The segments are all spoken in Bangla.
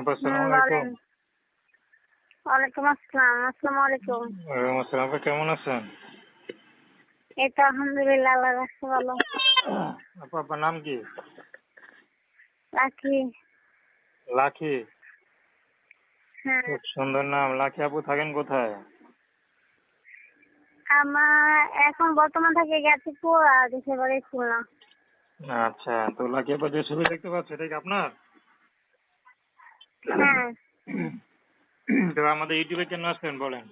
আপা আসসালামু আলাইকুম। ওয়ালাইকুম আসসালাম আসসালামু আলাইকুম। ওয়ালাইকুম আসসালাম আপা কেমন আছেন? এই তো আলহামদুলিল্লাহ আল্লাহ রাখছে ভালো। আপা আপনার নাম কি? রাখি লাখি হ্যাঁ। খুব সুন্দর নাম। আপু থাকেন কোথায়? আমার এখন বর্তমান থেকে গেছি পুরা দেশের বাড়ি খুলনা। আচ্ছা তো লাখি আপা যে ছবি দেখতে পাচ্ছি এটা কি আপনার? হ্যাঁ। তো আমাদের ইউটিউবে কেন আসছেন বলেন।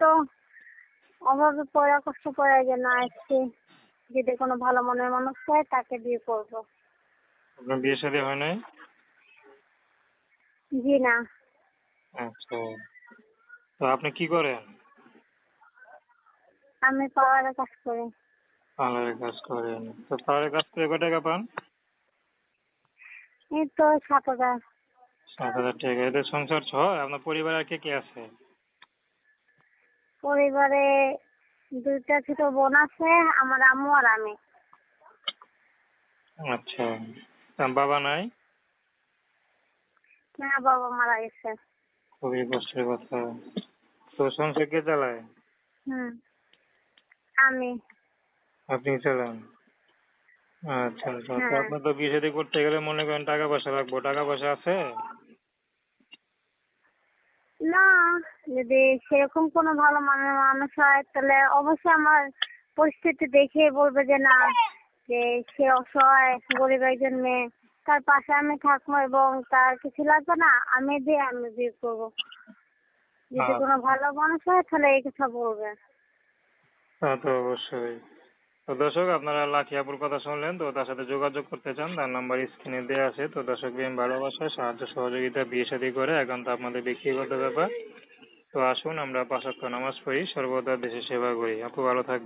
তো অভাবে পড়া কষ্ট পড়ার জন্য আসছি যদি কোনো ভালো মনের মানুষ হয় তাকে বিয়ে করব। আপনার বিয়ে শাদী হয় নাই? জি না। আচ্ছা। তো আপনি কি করেন? আমি পাওয়ারের কাজ করি। পার্লারের কাজ করেন। তো পার্লারের কাজ করে কয় টাকা পান? এই তো সাত হাজার। সাত হাজার টাকা। এতে সংসার হয় আপনার পরিবারে কে কে আছে? পরিবারে দুইটা ছোট বোন আছে আমার আম্মু আর আমি। আচ্ছা। বাবা নাই? না বাবা মারা গেছে। খুবই কষ্টের কথা। তো সংসার কে চালায়? হুম আমি। আপনি চালান? আচ্ছা আচ্ছা তো হ্যাঁ। আপনার তো বিয়ে শাদী করতে গেলে মনে করেন টাকা পয়সা লাগবে টাকা পয়সা আছে? না যদি সেরকম কোনো ভালো মানের মানুষ হয় তাহলে অবশ্যই আমার পরিস্থিতি দেখে বলবে যে না যে সে অসহায় গরিব একজন মেয়ে তার পাশে আমি থাকব এবং তার কিছু লাগবে না আমি দিয়ে আমি বিয়ে করব। যদি আচ্ছা। কোনো ভালো মানুষ হয় তাহলে এই কথা বলবে। তা তো অবশ্যই। তো দর্শক, আপনারা লাঠিয়াপুর কথা শুনলেন, তো তার সাথে যোগাযোগ করতে চান, তার নাম্বার স্ক্রিনে দেওয়া আছে। তো দর্শক প্রেম ভালোবাসা, সাহায্য সহযোগিতা, বিয়ে শাদী করে একান্ত আপনাদের ব্যক্তিগত ব্যাপার। তো আসুন, আমরা পাঁচ ওয়াক্ত নামাজ পড়ি, সর্বদা দেশের সেবা করি। আপু, ভালো থাকবেন।